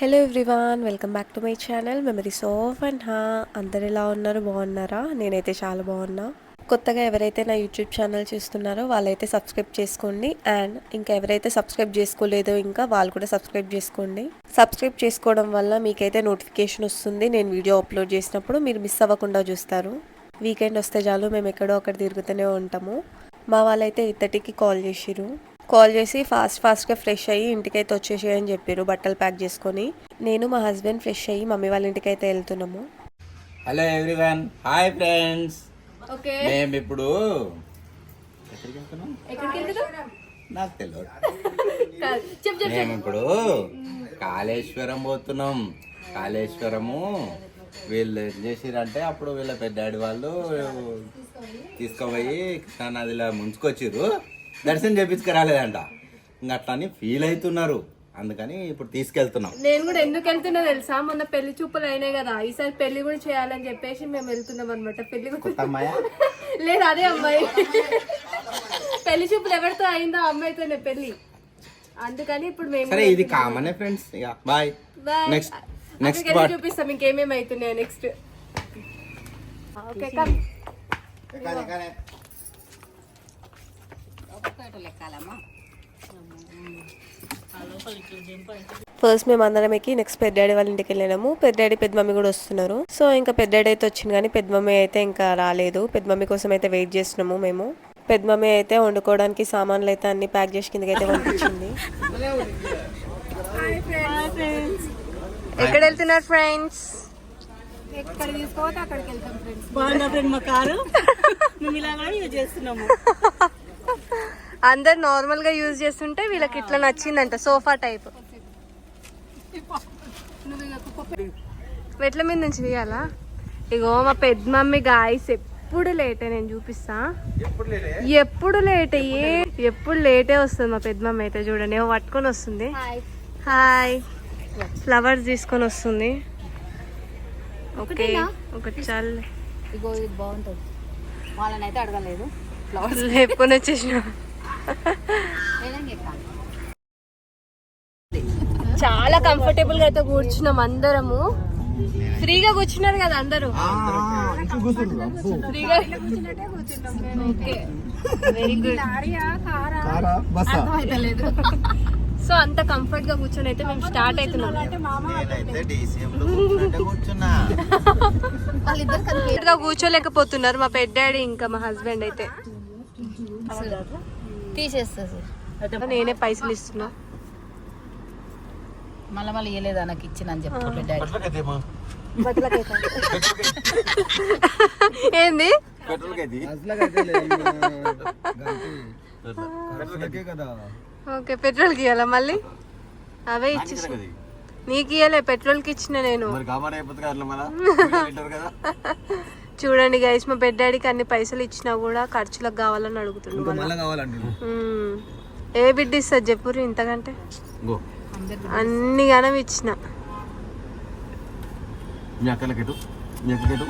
Hello everyone welcome back to my channel memories of and హా అందరు ఎలా ఉన్నారు? బాగున్నారా? నేనైతే చాలా బాగున్నా. కొత్తగా ఎవరైతే నా యూట్యూబ్ ఛానల్ చూస్తున్నారో వాళ్ళైతే సబ్స్క్రైబ్ చేసుకోండి. అండ్ ఇంకా ఎవరైతే సబ్స్క్రైబ్ చేసుకోలేదో ఇంకా వాళ్ళు కూడా సబ్స్క్రైబ్ చేసుకోండి. సబ్స్క్రైబ్ చేసుకోవడం వల్ల మీకైతే నోటిఫికేషన్ వస్తుంది. నేను వీడియో అప్లోడ్ చేసినప్పుడు మీరు మిస్ అవ్వకుండా చూస్తారు. వీకెండ్ వస్తే చాలు మేము ఎక్కడో అక్కడ తిరుగుతూనే ఉంటాము. మా వాళ్ళైతే ఇత్తటికి కాల్ చేసిరు కాల్ చేసి ఫాస్ట్ ఫాస్ట్గా ఫ్రెష్ అయ్యి ఇంటికైతే వచ్చేసేయని చెప్పారు బట్టలు ప్యాక్ చేసుకొని. నేను మా హస్బెండ్ ఫ్రెష్ అయ్యి మమ్మీ వాళ్ళ ఇంటికైతే వెళ్తున్నాము. Hello everyone hi friends. Okay. మేము ఇప్పుడు నాకు తెలియదు మేము ఇప్పుడు కాళేశ్వరం పోతున్నాం. కాళేశ్వరము వీళ్ళు ఏం చేసిరంటే అప్పుడు వీళ్ళ పెద్ద డాడీ వాళ్ళు తీసుకుపోయి కృష్ణానదిలో ముంచుకొచ్చిర్రు. దర్శనం చేపించుకురాలేదంట. ఇంకా అట్లని ఫీల్ అవుతున్నారు అందుకని ఇప్పుడు తీసుకెళ్తున్నాం. నేను కూడా ఎందుకు వెళ్తున్నా తెలుసా? మొన్న పెళ్ళి చూపులు అయినాయి కదా. ఈసారి పెళ్ళి కూడా చేయాలని చెప్పేసి మేము వెళ్తున్నాం అనమాట పెళ్ళి లేదు అదే అమ్మాయి. పెళ్ళి చూపులు ఎవరితో అయిందో అమ్మాయితోనే పెళ్ళి. అందుకని ఇప్పుడు మేము సరే ఇది కామనే ఫ్రెండ్స్ ఇక బాయ్. నెక్స్ట్ నెక్స్ట్ పార్ట్ చూపిస్తాం ఇంకేమేమి అవుతున్నాయో నెక్స్ట్ ఓకే కమ్ ఫస్ట్ మేము అందరం ఎక్కి నెక్స్ట్ పెద్ద డాడీ వాళ్ళ ఇంటికి వెళ్ళినాము. పెద్ద డాడీ పెద్ద మమ్మీ కూడా వస్తున్నారు. సో ఇంకా పెద్ద డాడీ అయితే వచ్చింది కానీ పెద్ద మమ్మీ అయితే ఇంకా రాలేదు. పెద్ద మమ్మీ కోసం అయితే వెయిట్ చేస్తున్నాము మేము. పెద్ద మమ్మీ అయితే వండుకోవడానికి సామాన్లు అయితే అన్ని ప్యాక్ చేసి కిందకి అయితే పంపించింది. ఎక్కడ వెళ్తున్నారు ఫ్రెండ్స్ ఎక్కడ అక్కడికి వెళ్తాం ఫ్రెండ్స్ బాగుందా ఫ్రెండ్ మా కారు. మేము ఇలాగా యూజ్ చేస్తున్నాము. అందరు నార్మల్గా యూజ్ చేస్తుంటే వీళ్ళకి ఇట్లా నచ్చిందంట సోఫా టైప్ మెట్ల మీద నుంచి తీయాలా? ఇగో మా పెద్ద మమ్మీ గాయస్ ఎప్పుడు లేటే నేను చూపిస్తా. ఎప్పుడు లేట్? ఏ ఎప్పుడు లేటే వస్తుంది మా పెద్ద మమ్మీ అయితే చూడండి. ఏమో పట్టుకొని వస్తుంది. హాయ్ ఫ్లవర్స్ తీసుకొని వస్తుంది. ఓకే ఒకటి చాలు. ఇగో ఇది బాగుంటుంది. వాళ్ళని అయితే అడగలేదు లేపుకొని వచ్చేసిన. చాలా కంఫర్టబుల్గా అయితే కూర్చున్నాం అందరము. ఫ్రీగా కూర్చున్నారు కదా అందరూ. ఫ్రీగా ఓకే. వెరీ గుడ్ సో అంత కంఫర్ట్గా కూర్చొని అయితే మేము స్టార్ట్ అవుతున్నాం. కూర్చోలేకపోతున్నారు మా పెద్ద డాడీ ఇంకా మా హస్బెండ్ అయితే. తీసేస్తుంది. నేనే పైసలు ఇస్తున్నా. మళ్ళీ మళ్ళీ ఇవ్వలేదా నాకు ఇచ్చిన అని చెప్పు ఏంది? ఓకే పెట్రోల్కి ఇవ్వాలా మళ్ళీ? అవే ఇచ్చేసి. నీకు ఇవ్వలే పెట్రోల్కి ఇచ్చిన నేను. చూడండి గైస్ మా పెద్ద డాడీకి అన్ని పైసలు ఇచ్చినా కూడా ఖర్చులకు కావాలని అడుగుతున్నాడు. ఏ బిడ్డ ఇస్తుంది చెప్పురు ఇంతకంటే? గో అన్ని గానం ఇచ్చిన. మీ అక్కలకెటు మీ అక్కలకెటు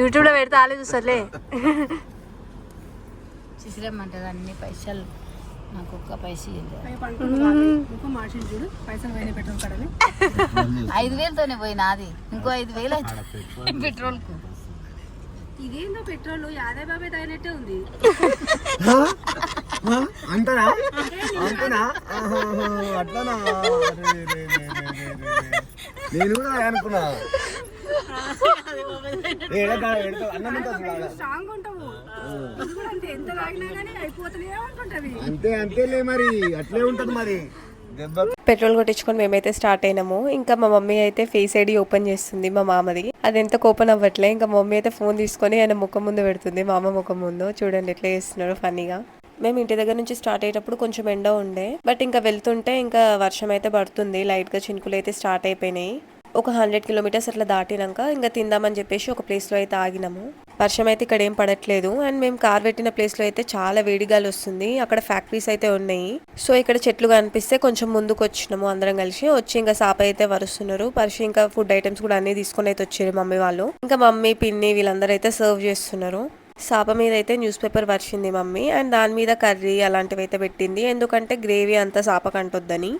యూట్యూబ్లో పెడితే ఆలే చూసలే చిసిరమ్మంటది అన్ని పైసలు. నాకు ఒక్క పైస ఇవ్వలేదు ఐదు వేలతోనే పోయినా అది ఇంకో ఐదు వేలు పెట్రోల్కు ఇదేందో పెట్రోల్ యాదే బాబే తాగినట్టే ఉంది అంతనా అంతనా అట్లనా. నేను కూడా అనుకున్నా. అంతే అంతేలే మరి. అట్లే ఉంటది మరి. పెట్రోల్ కొట్టించుకొని మేమైతే స్టార్ట్ అయినాము. ఇంకా మా మమ్మీ అయితే ఫేస్ ఐడి ఓపెన్ చేస్తుంది మా మామది. అది ఎంత ఓపెన్ అవ్వట్లే. ఇంకా మమ్మీ అయితే ఫోన్ తీసుకొని ఆయన ముఖం ముందు పెడుతుంది. మా అమ్మ ముఖం ముందు. చూడండి ఎట్లా చేస్తున్నారు ఫన్నీగా. మేము ఇంటి దగ్గర నుంచి స్టార్ట్ అయ్యేటప్పుడు కొంచెం ఎండ ఉండే. బట్ ఇంకా వెళ్తుంటే ఇంకా వర్షం అయితే పడుతుంది. లైట్గా చినుకులు అయితే స్టార్ట్ అయిపోయినాయి. ఒక హండ్రెడ్ కిలోమీటర్స్ అట్లా దాటినాక ఇంకా తిందామని చెప్పేసి ఒక ప్లేస్లో అయితే ఆగినాము. వర్షం అయితే ఇక్కడ ఏం పడట్లేదు. అండ్ మేము కార్ పెట్టిన ప్లేస్లో అయితే చాలా వేడిగాలు వస్తుంది. అక్కడ ఫ్యాక్టరీస్ అయితే ఉన్నాయి. సో ఇక్కడ చెట్లు కనిపిస్తే కొంచెం ముందుకు వచ్చినాము అందరం కలిసి. వచ్చి ఇంకా సాప అయితే వరుస్తున్నారు. పరిచి ఇంకా ఫుడ్ ఐటమ్స్ కూడా అన్ని తీసుకొని అయితే వచ్చారు మమ్మీ వాళ్ళు. ఇంకా మమ్మీ పిన్ని వీళ్ళందరూ అయితే సర్వ్ చేస్తున్నారు. సాప మీద అయితే న్యూస్ పేపర్ పరిచింది మమ్మీ. అండ్ దాని మీద కర్రీ అలాంటివి అయితే పెట్టింది. ఎందుకంటే గ్రేవీ అంతా సాప కంటొద్దని.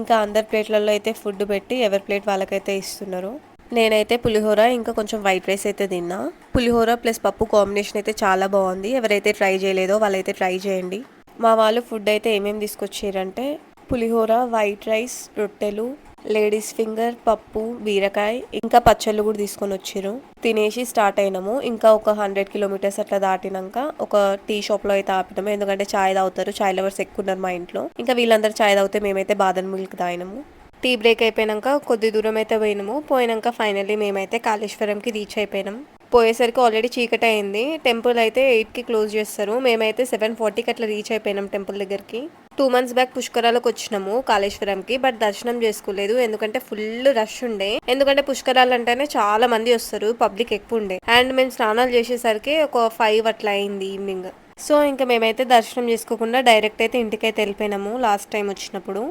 ఇంకా అందరి ప్లేట్లలో అయితే ఫుడ్ పెట్టి ఎవరి ప్లేట్ వాళ్ళకైతే ఇస్తున్నారు. నేనైతే పులిహోర ఇంకా కొంచెం వైట్ రైస్ అయితే తిన్నా. పులిహోర ప్లస్ పప్పు కాంబినేషన్ అయితే చాలా బాగుంది. ఎవరైతే ట్రై చేయలేదో వాళ్ళైతే ట్రై చేయండి. మా వాళ్ళు ఫుడ్ అయితే ఏమేమి తీసుకొచ్చారంటే పులిహోర వైట్ రైస్ రొట్టెలు లేడీస్ ఫింగర్ పప్పు బీరకాయ ఇంకా పచ్చళ్ళు కూడా తీసుకొని వచ్చారు తినేసి స్టార్ట్ అయినాము. ఇంకా ఒక హండ్రెడ్ కిలోమీటర్స్ అట్లా దాటినాక ఒక టీ షాప్లో అయితే ఆపినాము. ఎందుకంటే చాయ్ తాగుతారు. చాయ్ లవర్స్ ఎక్కువ ఉన్నారు మా ఇంట్లో. ఇంకా వీళ్ళందరూ చాయ్ తాగితే మేమైతే బాదం మిల్క్ తాగినాము. టీ బ్రేక్ అయిపోయినాక కొద్ది దూరం అయితే పోయినాము. పోయినాక ఫైనల్లీ మేమైతే కాళేశ్వరంకి రీచ్ అయిపోయినాం. పోయేసరికి ఆల్రెడీ చీకటి అయింది. టెంపుల్ అయితే ఎయిట్కి క్లోజ్ చేస్తారు. మేమైతే సెవెన్ ఫార్టీకి అట్లా రీచ్ అయిపోయినాం టెంపుల్ దగ్గరికి. టూ మంత్స్ బ్యాక్ పుష్కరాలకు వచ్చినాము కాళేశ్వరంకి బట్ దర్శనం చేసుకోలేదు. ఎందుకంటే ఫుల్ రష్ ఉండే. ఎందుకంటే పుష్కరాలు అంటేనే చాలా మంది వస్తారు పబ్లిక్ ఎక్కువ ఉండే. అండ్ మేము స్నానాలు చేసేసరికి ఒక ఫైవ్ అట్లా అయింది ఈవినింగ్ సో ఇంకా మేమైతే దర్శనం చేసుకోకుండా డైరెక్ట్ అయితే ఇంటికైతే వెళ్ళిపోయినాము లాస్ట్ టైం వచ్చినప్పుడు.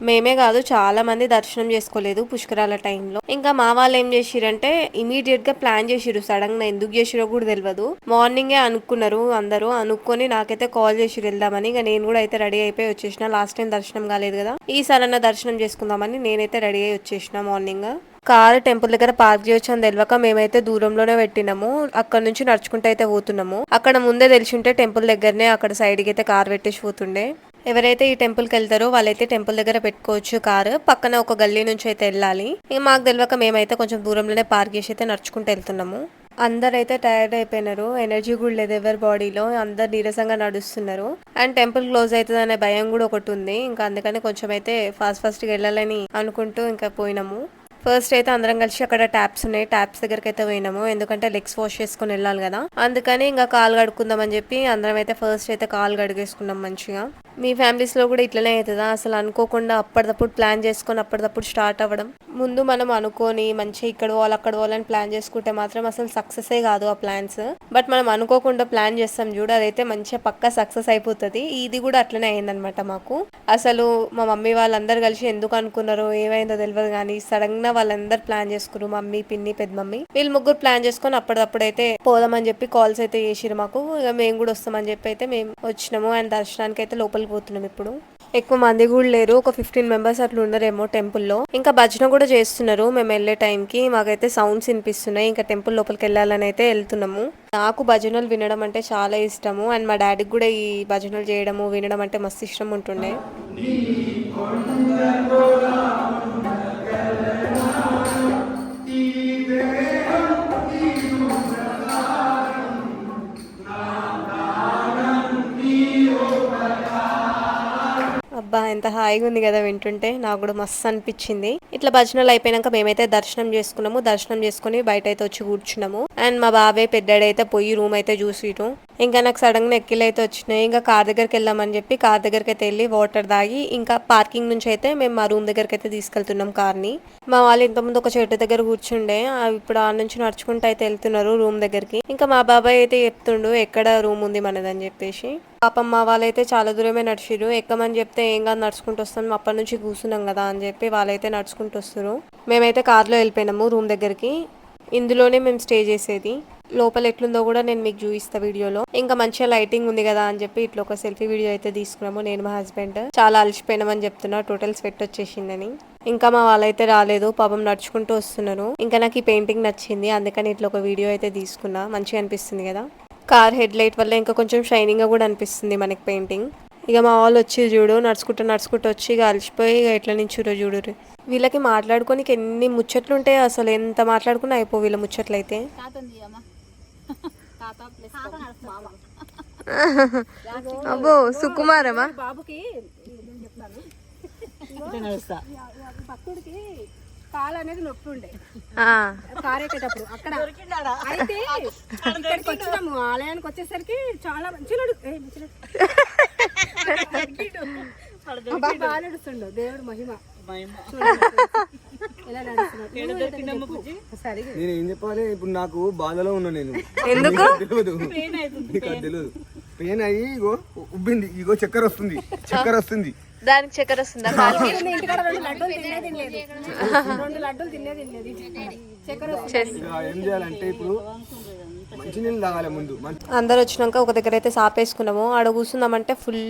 మేమే కాదు చాలా మంది దర్శనం చేసుకోలేదు పుష్కరాల టైంలో. ఇంకా మా వాళ్ళు ఏం చేసిరంటే ఇమీడియట్గా ప్లాన్ చేసిరు సడన్గా ఎందుకు చేసిరో కూడా తెలియదు మార్నింగే అనుకున్నారు అందరూ. అనుకొని నాకైతే కాల్ చేసి వెళ్దామని. ఇంకా నేను కూడా అయితే రెడీ అయిపోయి వచ్చేసిన. లాస్ట్ టైం దర్శనం కాలేదు కదా. ఈసారి అన్న దర్శనం చేసుకుందామని నేనైతే రెడీ అయి వచ్చేసిన మార్నింగ్ కార్ టెంపుల్ దగ్గర పార్క్ చేయొచ్చు అని తెలియక మేమైతే దూరంలోనే పెట్టినాము. అక్కడ నుంచి నడుచుకుంటూ అయితే పోతున్నాము. అక్కడ ముందే తెలిసి ఉంటే టెంపుల్ దగ్గరనే అక్కడ సైడ్కి అయితే కార్ పెట్టేసి పోతుండే. ఎవరైతే ఈ టెంపుల్కి వెళ్తారో వాళ్ళైతే టెంపుల్ దగ్గర పెట్టుకోవచ్చు కారు. పక్కన ఒక గల్లీ నుంచి అయితే వెళ్ళాలి. ఇక మాకు తెలియక మేమైతే కొంచెం దూరంలోనే పార్క్ చేసి అయితే నడుచుకుంటూ వెళ్తున్నాము. అందరైతే టైర్డ్ అయిపోయినారు. ఎనర్జీ కూడా లేదు ఎవరి బాడీలో. అందరు నీరసంగా నడుస్తున్నారు. అండ్ టెంపుల్ క్లోజ్ అవుతుంది అనే భయం కూడా ఒకటి ఉంది. ఇంకా అందుకని కొంచెం అయితే ఫాస్ట్ ఫాస్ట్గా వెళ్ళాలని అనుకుంటూ ఇంకా పోయినాము. ఫస్ట్ అయితే అందరం కలిసి అక్కడ ట్యాప్స్ ఉన్నాయి. ట్యాప్స్ దగ్గరికి అయితే పోయినాము. ఎందుకంటే లెగ్స్ వాష్ చేసుకుని వెళ్ళాలి కదా. అందుకని ఇంకా కాలు కడుక్కుందాం అని చెప్పి అందరం అయితే ఫస్ట్ అయితే కాలు కడిగేసుకున్నాం మంచిగా. మీ ఫ్యామిలీస్లో కూడా ఇట్లనే అవుతుందా? అసలు అనుకోకుండా అప్పటిదప్పుడు ప్లాన్ చేసుకొని అప్పటిదప్పుడు స్టార్ట్ అవ్వడం. ముందు మనం అనుకొని మంచిగా ఇక్కడ పోవాలి అక్కడ పోవాలని ప్లాన్ చేసుకుంటే మాత్రం అసలు సక్సెసే కాదు ఆ ప్లాన్స్ బట్ మనం అనుకోకుండా ప్లాన్ చేస్తాం చూడు అదైతే మంచిగా పక్కా సక్సెస్ అయిపోతుంది. ఇది కూడా అట్లనే అయిందనమాట మాకు. అసలు మా మమ్మీ వాళ్ళందరూ కలిసి ఎందుకు అనుకున్నారో ఏమైందో తెలియదు కానీ సడన్గా వాళ్ళందరూ ప్లాన్ చేసుకున్నారు. మమ్మీ పిన్ని పెద్ద మమ్మీ. వీళ్ళు ముగ్గురు ప్లాన్ చేసుకొని అప్పటిదప్పుడు అయితే పోదామని చెప్పి కాల్స్ అయితే చేసిరు మాకు. ఇక మేము కూడా వస్తామని చెప్పి అయితే మేము వచ్చినాము. అండ్ దర్శనానికి అయితే లోపలికి పోతున్నాం ఇప్పుడు. ఎక్కువ మంది కూడా లేరు. ఒక ఫిఫ్టీన్ మెంబర్స్ అట్లా ఉన్నారేమో టెంపుల్లో ఇంకా భజన కూడా చేస్తున్నారు. మేము వెళ్ళే టైంకి మాకైతే సౌండ్స్ వినిపిస్తున్నాయి. ఇంకా టెంపుల్ లోపలికి వెళ్ళాలని అయితే వెళ్తున్నాము. నాకు భజనలు వినడం అంటే చాలా ఇష్టము. అండ్ మా డాడీకి కూడా ఈ భజనలు చేయడము వినడం అంటే మస్తు ఇష్టం ఉంటుండే. అబ్బా ఎంత హాయిగా ఉంది కదా వింటుంటే. నాకు కూడా మస్తు అనిపించింది. ఇట్లా భజనలు అయిపోయినాక మేమైతే దర్శనం చేసుకున్నాము. దర్శనం చేసుకుని బయట అయితే వచ్చి కూర్చున్నాము. అండ్ మా బాబాయ్ పెద్దడైతే పోయి రూమ్ అయితే చూసిటం ఇంకా నాకు సడన్గా ఎక్కిలు అయితే వచ్చినాయి. ఇంకా కార్ దగ్గరికి వెళ్దామని చెప్పి కార్ దగ్గరికి అయితే వెళ్ళి వాటర్ తాగి ఇంకా పార్కింగ్ నుంచి అయితే మేము మా రూమ్ దగ్గరికి అయితే తీసుకెళ్తున్నాం కార్ని. మా వాళ్ళు ఇంతకుముందు ఒక చెట్టు దగ్గర కూర్చుండే. ఇప్పుడు ఆ నుంచి నడుచుకుంటూ అయితే వెళ్తున్నారు రూమ్ దగ్గరికి. ఇంకా మా బాబాయ్ అయితే చెప్తుండు ఎక్కడ రూమ్ ఉంది మనదని చెప్పేసి. పాపం మా వాళ్ళైతే చాలా దూరమే నడిచిరు ఎక్కమని చెప్తే ఏం కాదు నడుచుకుంటూ వస్తాం. అప్పటి నుంచి కూర్చున్నాం కదా అని చెప్పి వాళ్ళైతే నడుచుకుంటూ వస్తారు మేమైతే కార్లో వెళ్ళిపోయినాము రూమ్ దగ్గరికి. ఇందులోనే మేము స్టే చేసేది. లోపల ఎట్లుందో కూడా నేను మీకు చూపిస్తా వీడియోలో. ఇంకా మంచిగా లైటింగ్ ఉంది కదా అని చెప్పి ఇట్లా ఒక సెల్ఫీ వీడియో అయితే తీసుకున్నాము. నేను మా హస్బెండ్. చాలా అలసిపోయినామని చెప్తున్నా. టోటల్ స్వెట్ వచ్చేసిందని. ఇంకా మా వాళ్ళైతే రాలేదు. పాపం నడుచుకుంటూ వస్తున్నారు. ఇంకా నాకు ఈ పెయింటింగ్ నచ్చింది. అందుకని ఇట్లా ఒక వీడియో అయితే తీసుకున్నా. మంచిగా అనిపిస్తుంది కదా. కార్ హెడ్ లైట్ వల్ల ఇంకా కొంచెం షైనింగ్గా కూడా అనిపిస్తుంది మనకి పెయింటింగ్. ఇక మా వాళ్ళు వచ్చి చూడు నడుచుకుంటూ నడుచుకుంటూ వచ్చి ఇక అలసిపోయి ఇక ఎట్లా నించురో చూడు వీళ్ళకి మాట్లాడుకోనికి ఎన్ని ముచ్చట్లు ఉంటాయి అసలు ఎంత మాట్లాడుకున్నా అయిపో వీళ్ళ ముచ్చట్లు అయితే అబ్బో సుకుమారమా? బాబుకి కాలు అనేది నొప్పి ఉండే ఆ, కారెక్కేటప్పుడు అక్కడ. అయితే ఇక్కడికి వచ్చినాము. ఆలయానికి వచ్చేసరికి చాలా మంచి బాగా నడుస్తుండు. దేవుడు మహిమ. నేను ఏం చెప్పాలి? ఇప్పుడు నాకు బాధలో ఉన్నా నేను. ఎందుకు? తెలియదు నీకు తెలియదు పెయిన్ అయ్యి ఇగో ఉబ్బింది. ఇగో చక్కెర వస్తుంది. చక్కెర వస్తుంది. దానికి చక్కెర వస్తుందా? అందరు వచ్చినాక ఒక దగ్గర అయితే సాపేసుకున్నాము. ఆడ కూర్చుందామంటే ఫుల్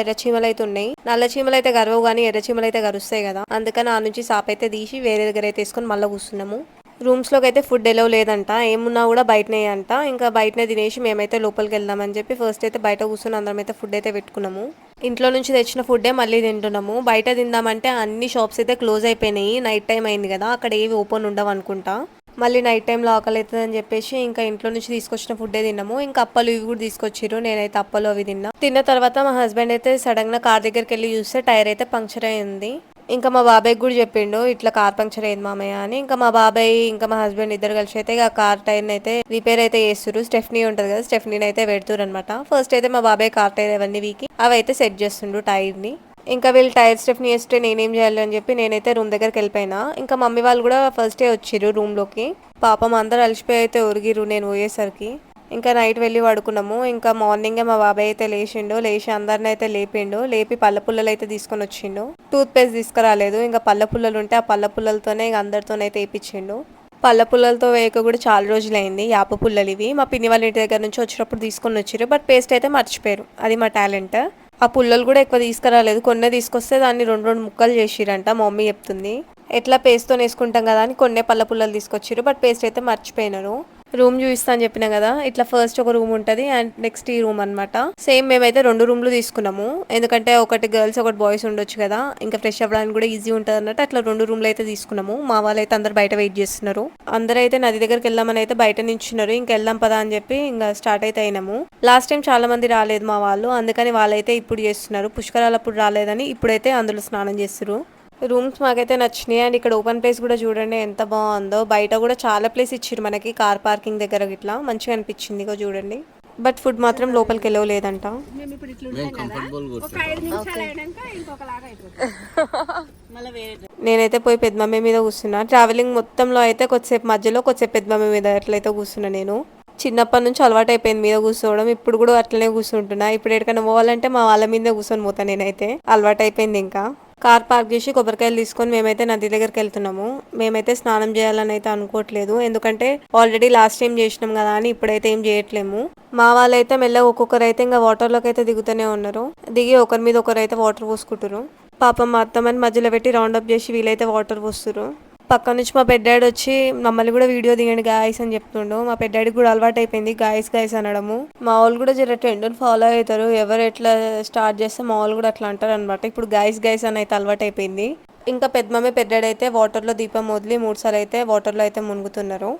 ఎర్ర చీమలు అయితే ఉన్నాయి. నల్ల చీమలు అయితే గర్వవు కానీ ఎర్ర చీమలు అయితే గరుస్తాయి కదా. అందుకని ఆ నుంచి సాప్ అయితే తీసి వేరే దగ్గర అయితే వేసుకొని మళ్ళీ కూర్చున్నాము. రూమ్స్లోకి అయితే ఫుడ్ ఎలవ్ లేదంట. ఏమున్నా కూడా బయటనే అంట. ఇంకా బయటనే తినేసి మేమైతే లోపలికి వెళ్దామని చెప్పి ఫస్ట్ అయితే బయట కూర్చొని అందరం అయితే ఫుడ్ అయితే పెట్టుకున్నాము. ఇంట్లో నుంచి తెచ్చిన ఫుడ్డే మళ్ళీ తింటున్నాము. బయట తిందామంటే అన్ని షాప్స్ అయితే క్లోజ్ అయిపోయినాయి. నైట్ టైం అయింది కదా అక్కడ ఏవి ఓపెన్ ఉండవు అనుకుంటా. మళ్ళీ నైట్ టైంలో ఆకలి అవుతుందని చెప్పేసి ఇంకా ఇంట్లో నుంచి తీసుకొచ్చిన ఫుడ్డే తిన్నాము. ఇంకా అప్పలు ఇవి కూడా తీసుకొచ్చిర్రు. నేనైతే అప్పలు అవి తిన్నా. తిన్న తర్వాత మా హస్బెండ్ అయితే సడన్గా కార్ దగ్గరికి వెళ్ళి చూస్తే టైర్ అయితే పంక్చర్ అయింది ఇంకా మా బాబాయ్ కూడా చెప్పిండు ఇట్లా కార్ పంక్చర్ అయింది మామయ్య అని. ఇంకా మా బాబాయ్ ఇంకా మా హస్బెండ్ ఇద్దరు కలిసి అయితే ఆ కార్ టైర్ అయితే రిపేర్ అయితే చేస్తారు స్టెఫ్నీ ఉంటుంది కదా స్టెఫ్నీని అయితే పెడుతురు అనమాట ఫస్ట్ అయితే మా బాబాయ్ కార్ టైర్ అవన్నీ వీకి అవి అయితే సెట్ చేస్తుండు టైర్ని ఇంకా వీళ్ళు టైర్ స్టెఫ్ని చేస్తే నేనేం చేయాలి అని చెప్పి నేనైతే రూమ్ దగ్గరికి వెళ్ళిపోయినా. ఇంకా మమ్మీ వాళ్ళు కూడా ఫస్ట్ డే వచ్చిర్రు రూమ్లోకి పాపం అందరు అలసిపోయి అయితే ఉరిగిర్రు నేను పోయేసరికి. ఇంకా నైట్ వెళ్ళి పడుకున్నాము. ఇంకా మార్నింగే మా బాబాయ్ అయితే లేచిండు. లేచి అందరిని అయితే లేపిండు. లేపి పళ్ళ పుల్లలు అయితే తీసుకొని వచ్చిండు. టూత్ పేస్ట్ తీసుకురాలేదు. ఇంకా పళ్ళ పుల్లలు ఉంటే ఆ పళ్ళ పుల్లలతోనే ఇంకా అందరితోనైతే వేయించిండు పళ్ళ పుల్లలతో వేయక కూడా చాలా రోజులైంది యాప పుల్లలు ఇవి. మా పిన్ని వాళ్ళ ఇంటి దగ్గర నుంచి వచ్చినప్పుడు తీసుకొని వచ్చారు బట్ పేస్ట్ అయితే మర్చిపోయారు. అది మా టాలెంట్. ఆ పుల్లలు కూడా ఎక్కువ తీసుకురాలేదు. కొన్నే తీసుకొస్తే దాన్ని రెండు రెండు ముక్కలు చేసిరంట మా మమ్మీ చెప్తుంది. ఎట్లా పేస్ట్తో వేసుకుంటాం కదా అని కొన్నే పళ్ళ పుల్లలు తీసుకొచ్చారు బట్ పేస్ట్ అయితే మర్చిపోయినారు. రూమ్ చూపిస్తా అని చెప్పిన కదా ఇట్లా ఫస్ట్ ఒక రూమ్ ఉంటది అండ్ నెక్స్ట్ ఈ రూమ్ అన్నమాట. సేమ్ మేమైతే రెండు రూమ్లు తీసుకున్నాము. ఎందుకంటే ఒకటి గర్ల్స్ ఒకటి బాయ్స్ ఉండొచ్చు కదా ఇంకా ఫ్రెష్ అవ్వడానికి కూడా ఈజీ ఉంటుంది అన్నట్టు అట్లా రెండు రూమ్లు అయితే తీసుకున్నాము. మా వాళ్ళు అయితే అందరు బయట వెయిట్ చేస్తున్నారు. అందరూ అయితే నది దగ్గరికి వెళ్దామని అయితే బయట నించున్నారు. ఇంకా వెళ్దాం పదా అని చెప్పి ఇంకా స్టార్ట్ అయితే అయినాము. లాస్ట్ టైం చాలా మంది రాలేదు మా వాళ్ళు అందుకని వాళ్ళైతే ఇప్పుడు చేస్తున్నారు. పుష్కరాలు అప్పుడు రాలేదని ఇప్పుడైతే అందులో స్నానం చేస్తారు రూమ్స్ మాకైతే నచ్చినాయి. అండ్ ఇక్కడ ఓపెన్ ప్లేస్ కూడా చూడండి ఎంత బాగుందో. బయట కూడా చాలా ప్లేస్ ఇచ్చారు మనకి కార్ పార్కింగ్ దగ్గర ఇట్లా మంచిగా అనిపించింది చూడండి. బట్ ఫుడ్ మాత్రం లోపలికి వెళ్ళలేదంట నేనైతే పోయి పెద్దమమ్మ మీద కూర్చున్నా. ట్రావెలింగ్ మొత్తంలో అయితే కొద్దిసేపు మధ్యలో కొద్దిసేపు పెద్దమమ్మ మీద ఎట్లయితే కూర్చున్నా నేను. చిన్నప్పటి నుంచి అలవాటు అయిపోయింది మీద కూర్చోవడం. ఇప్పుడు కూడా అట్లనే కూర్చుంటున్నా. ఇప్పుడు ఎక్కడికైనా పోవాలంటే మా వాళ్ళ మీదే కూర్చొని పోతా నేనైతే. అలవాటు అయిపోయింది ఇంకా. కార్ పార్క్ చేసి కొబ్బరికాయలు తీసుకొని మేమైతే నది దగ్గరికి వెళ్తున్నాము. మేమైతే స్నానం చేయాలని అయితే అనుకోవట్లేదు. ఎందుకంటే ఆల్రెడీ లాస్ట్ టైం చేసినాం కదా అని ఇప్పుడైతే ఏం చేయట్లేము. మా వాళ్ళైతే మెల్లగా ఒక్కొక్కరు అయితే ఇంకా వాటర్లోకి అయితే దిగుతూనే ఉన్నారు. దిగి ఒకరి మీద ఒకరు అయితే వాటర్ పోసుకుంటారు పాపం మా అత్తమ్మని మధ్యలో పెట్టి రౌండప్ చేసి వీలైతే వాటర్ పోస్తున్నారు పక్క నుంచి మా పెద్దాడు వచ్చి మమ్మల్ని కూడా వీడియో దిగండి గాయస్ అని చెప్తుండు. మా పెద్దాడికి కూడా అలవాటు అయిపోయింది గాయస్ గాయస్ అనడము. మా వాళ్ళు కూడా జర ట్రెండ్ ఫాలో అవుతారు. ఎవరు ఎట్లా స్టార్ట్ చేస్తే మా వాళ్ళు కూడా అట్లా అంటారు అనమాట ఇప్పుడు గాయస్ గాయస్ అని అయితే అలవాటు అయిపోయింది ఇంకా పెద్ద మమ్మీ పెద్దాడైతే వాటర్లో దీపం వదిలి మూడుసార్లు అయితే వాటర్లో అయితే మునుగుతున్నారు.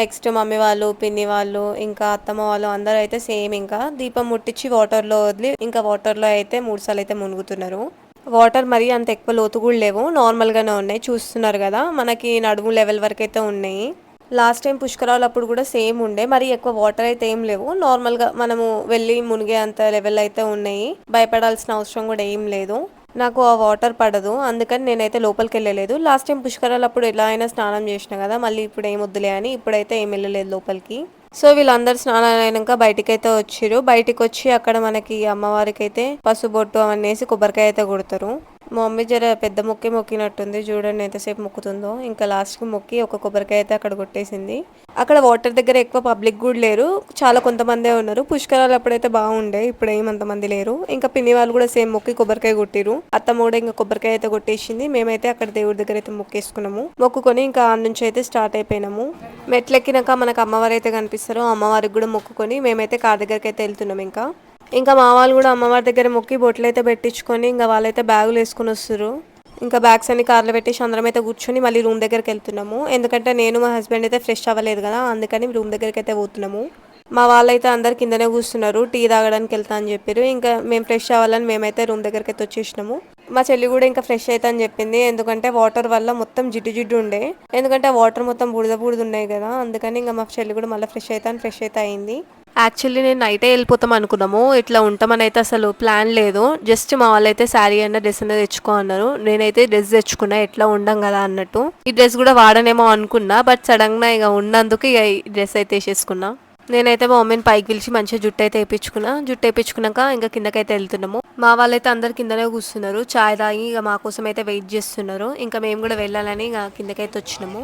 నెక్స్ట్ మమ్మీ వాళ్ళు పిన్ని వాళ్ళు ఇంకా అత్తమ్మ వాళ్ళు అందరూ అయితే సేమ్ ఇంకా. దీపం ముట్టించి వాటర్లో వదిలి ఇంకా వాటర్లో అయితే మూడుసార్లు అయితే మునుగుతున్నారు. వాటర్ మరీ అంత ఎక్కువ లోతు కూడా లేవు. నార్మల్గానే ఉన్నాయి. చూస్తున్నారు కదా. మనకి నడుము లెవెల్ వరకు అయితే ఉన్నాయి. లాస్ట్ టైం పుష్కరాలు అప్పుడు కూడా సేమ్ ఉండే. మరి ఎక్కువ వాటర్ అయితే ఏం లేవు. నార్మల్గా మనము వెళ్ళి మునిగే అంత లెవెల్ అయితే ఉన్నాయి. భయపడాల్సిన అవసరం కూడా ఏం లేదు. నాకు ఆ వాటర్ పడదు. అందుకని నేనైతే లోపలికి వెళ్ళలేదు. లాస్ట్ టైం పుష్కరాలు అప్పుడు ఎలా అయినా స్నానం చేసిన కదా మళ్ళీ ఇప్పుడు ఏం వద్దులే అని ఇప్పుడైతే ఏం వెళ్ళలేదు లోపలికి. సో వీళ్ళందరూ స్నానాలు అయినాక బయటికి అయితే వచ్చిర్రు. బయటికి వచ్చి అక్కడ మనకి అమ్మవారికి అయితే పసుబొట్టు అవన్నీ వేసి కొబ్బరికాయ అయితే కొడతారు. మా మమ్మీ జర పెద్ద మొక్కి మొక్కినట్టుంది. చూడండి ఎంతసేపు మొక్కుతుందో. ఇంకా లాస్ట్కి మొక్కి ఒక కొబ్బరికాయ అయితే అక్కడ కొట్టేసింది. అక్కడ వాటర్ దగ్గర ఎక్కువ పబ్లిక్ కూడా లేరు. చాలా కొంతమందే ఉన్నారు. పుష్కరాలు అప్పుడైతే బాగుండే. ఇప్పుడు ఏమంతమంది లేరు. ఇంకా పిన్ని వాళ్ళు కూడా సేమ్ మొక్కి కొబ్బరికాయ కొట్టిరు అత్తమ్మ కూడా ఇంకా కొబ్బరికాయ అయితే కొట్టేసింది. మేమైతే అక్కడ దేవుడి దగ్గర అయితే మొక్కేసుకున్నాము. మొక్కుకొని ఇంకా ఆ నుంచి అయితే స్టార్ట్ అయిపోయినాము. మెట్లెక్కినాక మనకు అమ్మవారు అయితే కనిపిస్తారో. అమ్మవారికి కూడా మొక్కుకొని మేమైతే కార్ దగ్గరికి అయితే వెళ్తున్నాం ఇంకా. ఇంకా మా వాళ్ళు కూడా అమ్మవారి దగ్గర మొక్కి బొట్లు అయితే పెట్టించుకొని ఇంకా వాళ్ళైతే బ్యాగులు వేసుకుని వస్తారు ఇంకా బ్యాగ్స్ అన్ని కార్లో పెట్టేసి అందరం అయితే కూర్చొని మళ్ళీ రూమ్ దగ్గరికి వెళ్తున్నాము. ఎందుకంటే నేను మా హస్బెండ్ అయితే ఫ్రెష్ అవ్వలేదు కదా అందుకని రూమ్ దగ్గరికి అయితే పోతున్నాము. మా వాళ్ళైతే అందరు కిందనే కూర్చున్నారు టీ తాగడానికి వెళ్తా అని చెప్పారు. ఇంకా మేము ఫ్రెష్ అవ్వాలని మేమైతే రూమ్ దగ్గరికి అయితే వచ్చేసినాము. మా చెల్లి కూడా ఇంకా ఫ్రెష్ అవుతా అని చెప్పింది. ఎందుకంటే వాటర్ వల్ల మొత్తం జిడ్డు జిడ్డు ఉండే. ఎందుకంటే వాటర్ మొత్తం బుడిద బుడిద ఉన్నాయి కదా అందుకని ఇంకా మా చెల్లి కూడా మళ్ళీ ఫ్రెష్ అవుతాను ఫ్రెష్ అయితే అయింది. యాక్చువల్లీ నేను నైటే వెళ్ళిపోతాం అనుకున్నాము. ఇట్లా ఉంటామని అయితే అసలు ప్లాన్ లేదు. జస్ట్ మా వాళ్ళైతే శారీ అన్న డ్రెస్ అన్న తెచ్చుకో అన్నారు. నేనైతే డ్రెస్ తెచ్చుకున్నా. ఎట్లా ఉండం కదా అన్నట్టు. ఈ డ్రెస్ కూడా వాడనేమో అనుకున్నా. బట్ సడన్గా ఇక ఉన్నందుకు ఇక ఈ డ్రెస్ అయితే వేసేసుకున్నా. నేనైతే మా మమ్మీని పైకి పిలిచి మంచిగా జుట్టు అయితే వేయించుకున్నా జుట్టు వేయించుకున్నాక ఇంకా కిందకైతే వెళ్తున్నాము. మా వాళ్ళైతే అందరు కిందనే కూర్చున్నారు. చాయ్ తాగి ఇక మా కోసం అయితే వెయిట్ చేస్తున్నారు. ఇంకా మేము కూడా వెళ్ళాలని ఇక కిందకైతే వచ్చినాము.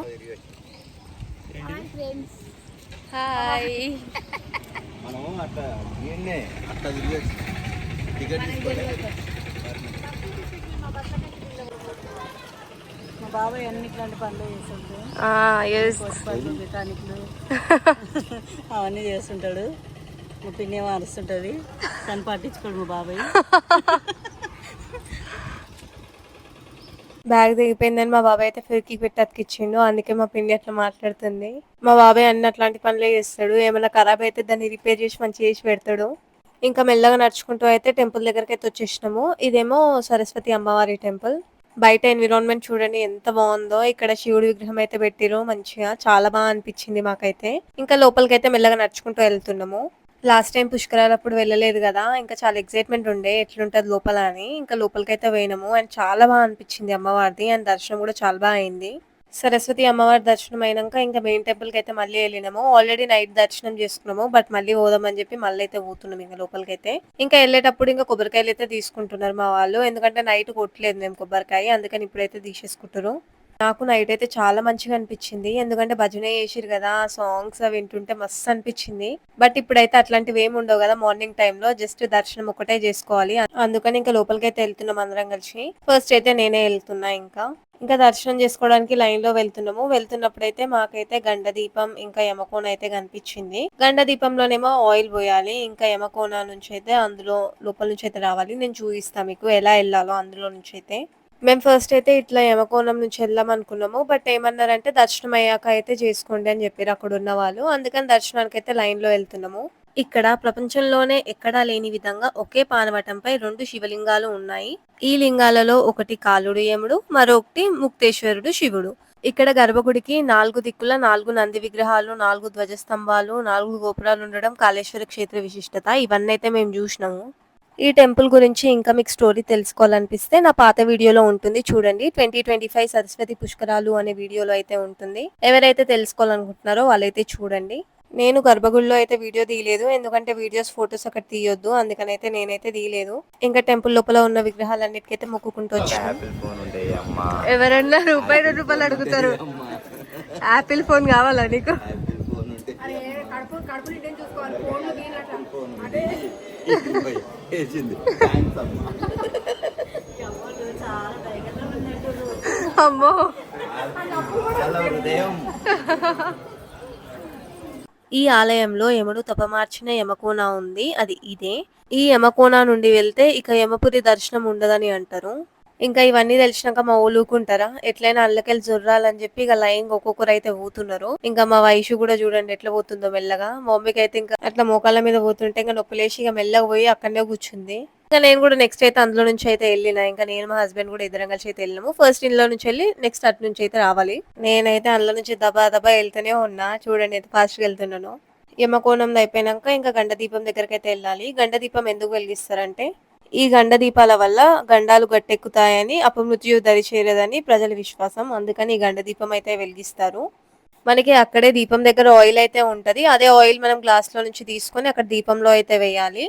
హాయ్ మనం అట్లా ఈయన్నే అట్లా తిరిగేసి టికెట్ తీసుకోవాలి మా బాబాయ్ అన్ని ఇట్లాంటి పనులు చేస్తుంటాడు ఎస్ పనులు మెకానిక్లు అవన్నీ చేస్తుంటాడు. మా పిన్ని ఏమో అరుస్తుంటుంది. తను పట్టించుకోడు మా బాబాయ్. బ్యాగ్ దిగిపోయిందని మా బాబాయ్ అయితే ఫిరికి పెట్టి అతికిచ్చిండు. అందుకే మా పిండి అట్లా మాట్లాడుతుంది. మా బాబాయ్ అన్ని అట్లాంటి పనులే చేస్తాడు. ఏమైనా ఖరాబ్ అయితే దాన్ని రిపేర్ చేసి మంచిగా చేసి పెడతాడు. ఇంకా మెల్లగా నడుచుకుంటూ అయితే టెంపుల్ దగ్గరికి అయితే వచ్చేసినాము. ఇదేమో సరస్వతి అమ్మవారి టెంపుల్. బయట ఎన్విరాన్మెంట్ చూడండి ఎంత బాగుందో. ఇక్కడ శివుడి విగ్రహం అయితే పెట్టిరు మంచిగా. చాలా బాగా అనిపించింది మాకైతే. ఇంకా లోపలికి అయితే మెల్లగా నడుచుకుంటూ వెళ్తున్నాము. లాస్ట్ టైం పుష్కరాలప్పుడు వెళ్ళలేదు కదా ఇంకా చాలా ఎక్సైట్మెంట్ ఉండే ఎట్లుంటుంది లోపల అని. ఇంకా లోపలికైతే పోయినాము. అండ్ చాలా బాగా అనిపించింది అమ్మవారిది. అండ్ దర్శనం కూడా చాలా బాగా అయింది. సరస్వతి అమ్మవారి దర్శనం అయినాక ఇంకా మెయిన్ టెంపుల్కి అయితే మళ్ళీ వెళ్ళినాము. ఆల్రెడీ నైట్ దర్శనం చేసుకున్నాము. బట్ మళ్ళీ పోదామని చెప్పి మళ్ళీ అయితే పోతున్నాం ఇంకా లోపలికైతే. ఇంకా వెళ్ళేటప్పుడు ఇంకా కొబ్బరికాయలు అయితే తీసుకుంటున్నారు మా వాళ్ళు. ఎందుకంటే నైట్ కొట్టలేదు మేము కొబ్బరికాయ. అందుకని ఇప్పుడైతే తీసేసుకుంటారు నాకు నైట్ అయితే చాలా మంచిగా అనిపించింది. ఎందుకంటే భజన చేసిరు కదా సాంగ్స్ అవి వింటుంటే మస్తు అనిపించింది. బట్ ఇప్పుడైతే అట్లాంటివి ఏమి ఉండవు కదా మార్నింగ్ టైంలో జస్ట్ దర్శనం ఒకటే చేసుకోవాలి. అందుకని ఇంకా లోపలికి అయితే వెళ్తున్నాం అందరం కలిసి. ఫస్ట్ అయితే నేనే వెళ్తున్నా ఇంకా. ఇంకా దర్శనం చేసుకోవడానికి లైన్లో వెళ్తున్నాము. వెళ్తున్నప్పుడు అయితే మాకైతే గండ దీపం ఇంకా యమకోన అయితే కనిపించింది. గండ దీపంలోనేమో ఆయిల్ పోయాలి. ఇంకా యమకోన నుంచి అయితే అందులో లోపల నుంచి అయితే రావాలి. నేను చూపిస్తాను మీకు ఎలా వెళ్ళాలో అందులో నుంచి అయితే మేము ఫస్ట్ అయితే ఇట్లా యమకోణం నుంచి వెళ్దాం అనుకున్నాము. బట్ ఏమన్నారంటే దర్శనం అయ్యాక అయితే చేసుకోండి అని చెప్పారు అక్కడ ఉన్న వాళ్ళు. అందుకని దర్శనానికి అయితే లైన్లో వెళ్తున్నాము. ఇక్కడ ప్రపంచంలోనే ఎక్కడా లేని విధంగా ఒకే పానవటంపై రెండు శివలింగాలు ఉన్నాయి. ఈ లింగాలలో ఒకటి కాలుడు యముడు మరొకటి ముక్తేశ్వరుడు శివుడు. ఇక్కడ గర్భగుడికి నాలుగు దిక్కుల నాలుగు నంది విగ్రహాలు నాలుగు ధ్వజస్తంభాలు నాలుగు గోపురాలు ఉండడం కాళేశ్వర క్షేత్ర విశిష్టత. ఇవన్నీ అయితే మేము చూసినాము. ఈ టెంపుల్ గురించి ఇంకా మీకు స్టోరీ తెలుసుకోవాలనిపిస్తే నా పాత వీడియోలో ఉంటుంది. చూడండి. ట్వంటీ ట్వంటీ ఫైవ్ సరస్వతి పుష్కరాలు అనే వీడియోలో అయితే ఉంటుంది. ఎవరైతే తెలుసుకోవాలనుకుంటున్నారో వాళ్ళైతే చూడండి. నేను గర్భగుడిలో అయితే వీడియో తీయలేదు. ఎందుకంటే వీడియోస్ ఫొటోస్ అక్కడ తీయొద్దు. అందుకనైతే నేనైతే తీయలేదు. ఇంకా టెంపుల్ లోపల ఉన్న విగ్రహాలన్నిటికైతే మొక్కుకుంటూ వచ్చాను. ఎవరన్నా రూపాయి రెండు రూపాయలు అడుగుతారు. యాపిల్ ఫోన్ కావాలా నీకు? వేసింది అమ్మా. ఈ ఆలయంలో యముడు తపమార్చిన యమకోన ఉంది. అది ఇదే. ఈ యమకోన నుండి వెళ్తే ఇక యమపురి దర్శనం ఉండదని అంటారు. ఇంకా ఇవన్నీ తెలిసినాక మా ఊలుకుంటారా ఎట్లయినా అల్లకెళ్ళి జొర్రాలని చెప్పి ఇక లైన్ ఒక్కొక్కరు అయితే పోతున్నారు ఇంకా మా వయసు కూడా చూడండి ఎట్లా పోతుందో మెల్లగా. మా మమ్మీకి అయితే ఇంకా అట్లా మోకాళ్ళ మీద పోతుంటే ఇంకా నొప్పిలేసి ఇక మెల్లగా పోయి అక్కడనే కూర్చుంది. ఇంకా నేను కూడా నెక్స్ట్ అయితే అందులో నుంచి అయితే వెళ్ళిన. ఇంకా నేను మా హస్బెండ్ కూడా ఇద్దరం కలిసి అయితే వెళ్ళినాము. ఫస్ట్ ఇంట్లో నుంచి వెళ్ళి నెక్స్ట్ అటు నుంచి అయితే రావాలి. నేనైతే అందులో నుంచి దబా దబా వెళ్తూనే ఉన్నా. చూడండి అయితే ఫాస్ట్ వెళ్తున్నాను. యమకోణం అయిపోయినాక ఇంకా గండ దీపం దగ్గరికి అయితే వెళ్ళాలి. గండ దీపం ఎందుకు వెలిగిస్తారంటే ఈ గండ దీపాల వల్ల గండాలు గట్టెక్కుతాయని అపమృత్యు దరిచేరదని ప్రజల విశ్వాసం. అందుకని ఈ గండ దీపం అయితే వెలిగిస్తారు. మనకి అక్కడే దీపం దగ్గర ఆయిల్ అయితే ఉంటది. అదే ఆయిల్ మనం గ్లాస్లో నుంచి తీసుకొని అక్కడ దీపంలో అయితే వేయాలి.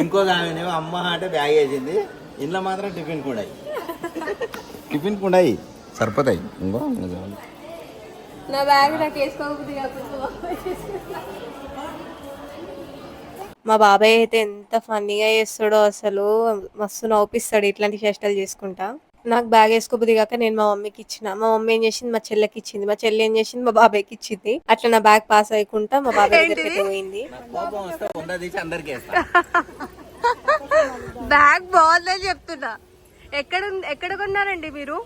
ఇంకో అమ్మ అంటే బ్యాగ్ వేసింది ఇంట్లో మాత్రం టిఫిన్ కూడా టిఫిన్ కూడా సరిపోతాయి ఇంకో నా బ్యాగ్ నాకు వేసుకోకపోతే మా బాబాయ్ అయితే ఎంత ఫన్నీగా చేస్తాడో అసలు. మస్తు నవ్వుపిస్తాడు ఇట్లాంటి చేష్టలు చేసుకుంటా. నాకు బ్యాగ్ వేసుకోబుద్ది కాక నేను మా మమ్మీకి ఇచ్చిన. మా మమ్మీ ఏం చేసింది? మా చెల్లెకి ఇచ్చింది. మా చెల్లి ఏం చేసింది? మా బాబాయ్కి ఇచ్చింది. అట్లా నా బ్యాగ్ పాస్ అయ్యకుండా మా బాబాయ్ దగ్గరికి అయితే పోయింది. కోపం వస్తే ఉండ తీసి అందరికి వేస్తా. బ్యాగ్ బాగుందని చెప్తున్నా. ఎక్కడ ఎక్కడ కొన్నారండి మీరు?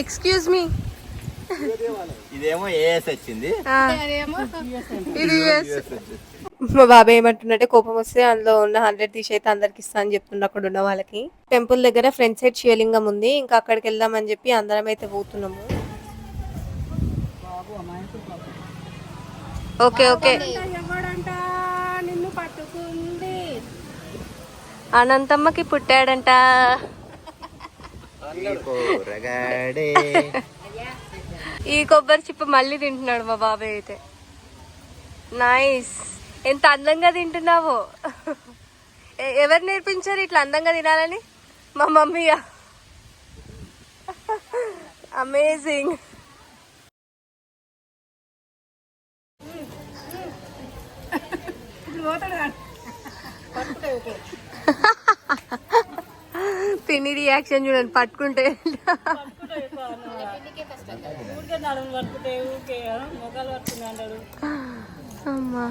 Excuse me. ఇదేమో ఏఎస్ వచ్చింది. ఇది. మా బాబాయ్ ఏమంటున్నట్టే కోపం వస్తే అందులో ఉన్న హండ్రెడ్ తీసి అయితే అందరికి ఇస్తా అని చెప్తున్నా అక్కడ ఉన్న వాళ్ళకి. టెంపుల్ దగ్గర ఫ్రంట్ సైడ్ శివలింగం ఉంది ఇంకా అక్కడికి వెళ్దామని చెప్పి అందరం అయితే పోతున్నాము. Okay okay. ఎవడంట? నిన్ను పట్టుకుంది. అనంతమ్మకి పుట్టాడంట. ఈ కొబ్బరి చిప్ప మళ్ళీ తింటున్నాడు మా బాబాయ్ అయితే. నైస్ ఎంత అందంగా తింటున్నావో. ఎవరు నేర్పించారు ఇట్లా అందంగా తినాలని? మా మమ్మీయా. అమేజింగ్ పిన్ని రియాక్షన్ చూడండి పట్టుకుంటే. ఊరికే నడుము పట్టుకుంటే ఊరికే మొక్కలు పట్టుకుని అంటాడు. అమ్మా.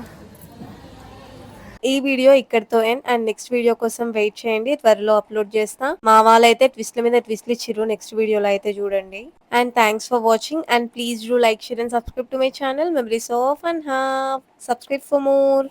ఈ వీడియో ఇక్కడితో ఎండ్ అండ్ నెక్స్ట్ వీడియో కోసం వెయిట్ చేయండి. త్వరలో అప్లోడ్ చేస్తా. మా వాళ్ళైతే ట్విస్ట్ల మీద ట్విస్ట్లు ఇచ్చిర్రు. నెక్స్ట్ వీడియోలో అయితే చూడండి. And thanks for watching and please do like share and subscribe to my channel memories of and have subscribe for more